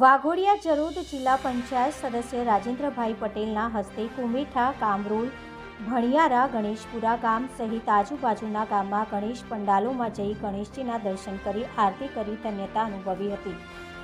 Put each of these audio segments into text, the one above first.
વાઘોડિયા જરોદ જિલ્લા પંચાયત સદસ્ય રાજેન્દ્રભાઈ પટેલના હસ્તે કુમેઠા, કામરોલ, ભણિયારા, ગણેશપુરા ગામ સહિત આજુબાજુના ગામમાં ગણેશ પંડાલોમાં જઈ ગણેશજીના દર્શન કરી આરતી કરી ધન્યતા અનુભવી હતી.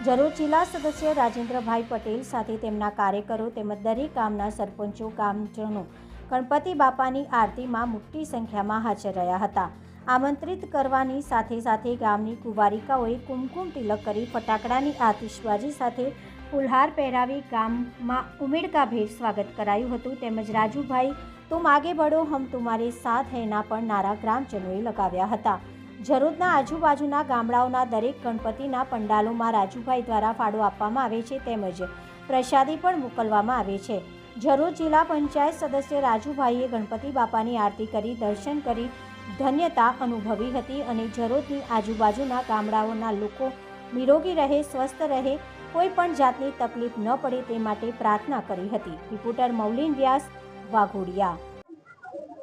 જરોદ જિલ્લા સદસ્ય રાજેન્દ્રભાઈ પટેલ સાથે તેમના કાર્યકરો તેમજ દરેક ગામના સરપંચો, ગામજનો ગણપતિ બાપાની આરતીમાં મોટી સંખ્યામાં હાજર રહ્યા હતા. આમંત્રિત કરવાની સાથે સાથે ગામની કુંવારિકાઓએ કુમકુમ તિલક કરી ફટાકડાની આતિશબાજી સાથે ફુલહાર પહેરાવી ગામમાં ઉમેડકાભેર સ્વાગત કરાયું હતું. તેમજ રાજુભાઈ તુમ આગે બળો, હમ તુમારે સાથ હૈના પણ નારા ગ્રામજનોએ લગાવ્યા હતા. જરોદના આજુબાજુના ગામડાઓના દરેક ગણપતિના પંડાલોમાં રાજુભાઈ દ્વારા ફાળો આપવામાં આવે છે તેમજ પ્રસાદી પણ મોકલવામાં આવે છે. જરોદ જિલ્લા પંચાયત સદસ્ય રાજુભાઈએ ગણપતિ બાપાની આરતી કરી, દર્શન કરી ધન્યતા અનુભવી હતી અને જરોદની આજુબાજુના ગામડાઓના લોકો નિરોગી રહે, સ્વસ્થ રહે, કોઈ પણ જાતની તકલીફ ન પડે તે માટે પ્રાર્થના કરી હતી. રિપોર્ટર મૌલિન વ્યાસ, વાઘોડિયા.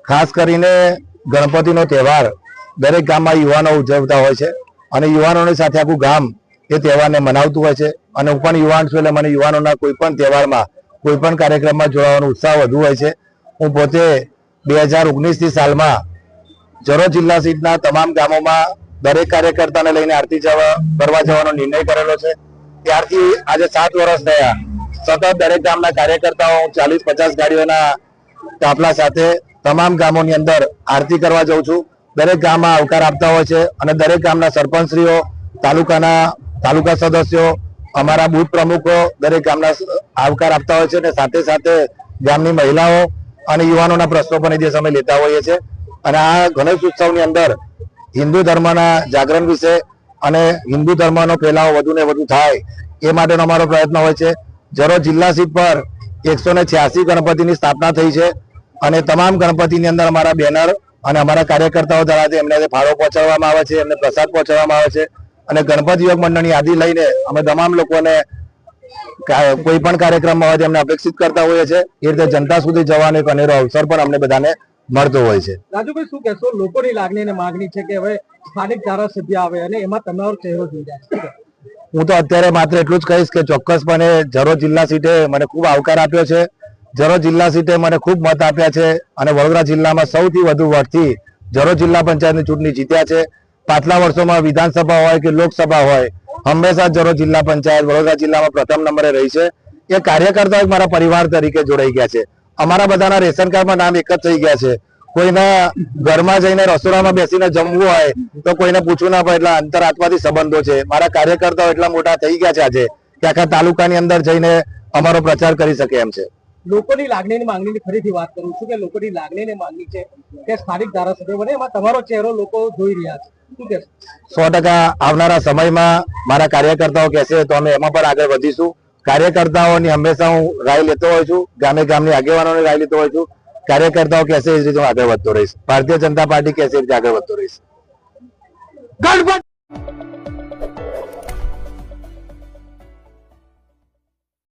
ખાસ કરીને ગણપતિનો તહેવાર દરેક ગામમાં યુવાનો ઉજવતા હોય છે અને યુવાનોની સાથે આખું ગામ એ તહેવારને મનાવતું હોય છે. અને હું પણ યુવાન છું એટલે મને યુવાનોના કોઈ પણ તહેવારમાં, કોઈ પણ કાર્યક્રમમાં જોડાવાનો ઉત્સાહ વધુ હોય છે. હું પોતે બે હજાર ઓગણીસથી સાલમાં જરોદ જિલ્લા સહિતના તમામ ગામોમાં દરેક કાર્યકર્તાને લઈને આરતી જવા કરવા જવાનો નિર્ણય કરેલો છે. ત્યારથી આજે સાત વર્ષ થયા. સતત દરેક ગામના કાર્યકર્તાઓ ચાલીસ પચાસ ગાડીઓના કાફલા સાથે તમામ ગામોની અંદર આરતી કરવા જઉં છું. દરેક ગામમાં આવકાર આપતા હોય છે અને દરેક ગામના સરપંચશ્રીઓ, તાલુકાના, તાલુકા સદસ્યો, અમારા બુથ પ્રમુખો દરેક ગામના આવકાર આપતા હોય છે અને સાથે સાથે ગામની મહિલાઓ અને યુવાનોના પ્રશ્નો પણ એ સમય લેતા હોઈએ છીએ. અને આ ગણેશ ઉત્સવની અંદર હિન્દુ ધર્મના જાગરણ વિશે અને હિન્દુ ધર્મનો ફેલાવો વધુ ને વધુ થાય એ માટેનો અમારો પ્રયત્ન હોય છે. જરો જિલ્લા સીટ પર એકસો છ્યાસી ગણપતિની સ્થાપના થઈ છે અને તમામ ગણપતિની અંદર અમારા બેનર અને અમારા કાર્યકર્તાઓ દ્વારા એમને ફાળો પહોંચાડવામાં આવે છે, એમને પ્રસાદ પહોંચાડવામાં આવે છે અને ગણપતિ યોગ મંડળની યાદી લઈને અમે તમામ લોકોને કોઈ પણ કાર્યક્રમમાં હોય તેમને અપેક્ષિત કરતા હોઈએ છીએ, એ રીતે જનતા સુધી જવાનો એક અનેરો અવસર પણ અમને બધાને મળતો હોય છે. રાજુભાઈ શું કહેશો? લોકોની લાગણી અને માંગણી છે કે હવે સ્થાનિક ધારાસભ્ય આવે અને એમાં તમારો ચહેરો જોઈ જાય. હું તો અત્યારે માત્ર એટલું જ કહીશ કે ચોક્કસપણે જરોદ જિલ્લા સીટે મને ખૂબ આવકાર આપ્યો છે. જરોદ જિલ્લા સીટે મને ખૂબ મત આપ્યા છે અને વડોદરા જિલ્લામાં સૌથી વધુ વોટથી જરોદ જિલ્લા પંચાયતની ચૂંટણી જીત્યા છે. પાછલા વર્ષોમાં વિધાનસભા હોય કે લોકસભા હોય હંમેશા જરોદ જિલ્લા પંચાયત વડોદરા જિલ્લામાં પ્રથમ નંબરે રહી છે. એ કાર્યકર્તાઓ મારા પરિવાર તરીકે જોડાઈ ગયા છે. અમારા બધાના રેશન કાર્ડમાં નામ એક જ થઈ ગયા છે. કોઈના ઘરમાં જઈને રસોડામાં બેસીને જમવું હોય તો કોઈને પૂછવું ના પડે એટલા અંતરાત્માથી સંબંધો છે. મારા કાર્યકર્તાઓ એટલા મોટા થઈ ગયા છે આજે કે આખા તાલુકાની અંદર જઈને અમારો પ્રચાર કરી શકે એમ છે. લોકોની લાગણીની માંગણીની ફરીથી વાત કરું છું કે લોકોની લાગણીની માંગણી છે કે સ્થાનિક ધારાસભ્ય બને એમાં તમારો ચહેરો લોકો જોઈ રહ્યા છે. સો ટકા આવનારા સમયમાં મારા કાર્યકર્તાઓ કહેશે તો અમે એમાં પણ આગળ વધીશું. કાર્યકર્તાઓની હંમેશા હું રાય લેતો હોઉં છું ગામે ગામની આગેવાનોની રાય લેતો હોઉં છું. કાર્યકર્તાઓ કહેશે એ રીતે હું આગળ વધતો રહીશ. ભારતીય જનતા પાર્ટી કહેશે એ રીતે આગળ વધતો રહીશ. ગણપત